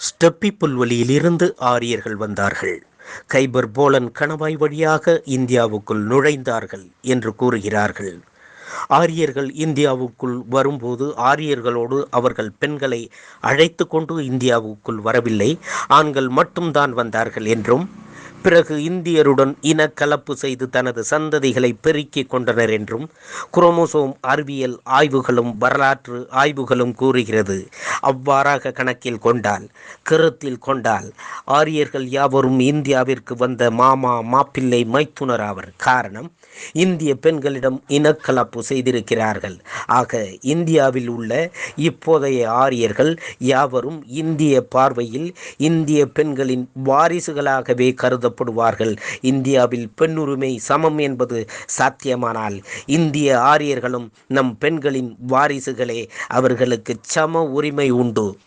ஸ்டெப்பி புல்வெளியிலிருந்து ஆரியர்கள் வந்தார்கள். கைபர் போலன் கணவாய் வழியாக இந்தியாவுக்குள் நுழைந்தார்கள் என்று கூறுகிறார்கள். ஆரியர்கள் இந்தியாவுக்குள் வரும்போது ஆரியர்களோடு அவர்கள் பெண்களை அழைத்து கொண்டு இந்தியாவுக்குள் வரவில்லை. ஆண்கள் மட்டும்தான் வந்தார்கள் என்றும் பிறகு இந்தியருடன் இனக்கலப்பு செய்து தனது சந்ததிகளை பெருக்கிக் கொண்டனர் என்றும் குரோமோசோம் அறிவியல் ஆய்வுகளும் வரலாற்று ஆய்வுகளும் கூறுகிறது. அவ்வாறாக கணக்கில் கொண்டால் கருத்தில் கொண்டால் ஆரியர்கள் யாவரும் இந்தியாவிற்கு வந்த மாமா மாப்பிள்ளை மைத்துனர் ஆவர். காரணம் இந்திய பெண்களிடம் இனக்கலப்பு செய்திருக்கிறார்கள். ஆக இந்தியாவில் உள்ள இப்போதைய ஆரியர்கள் யாவரும் இந்திய பார்வையில் இந்திய பெண்களின் வாரிசுகளாகவே கருதப்படுவார்கள் இந்தியாவில் பெண்ணுரிமை சமம் என்பது சாத்தியமானால் இந்திய ஆரியர்களும் நம் பெண்களின் வாரிசுகளே அவர்களுக்கு சம உரிமை உண்டு.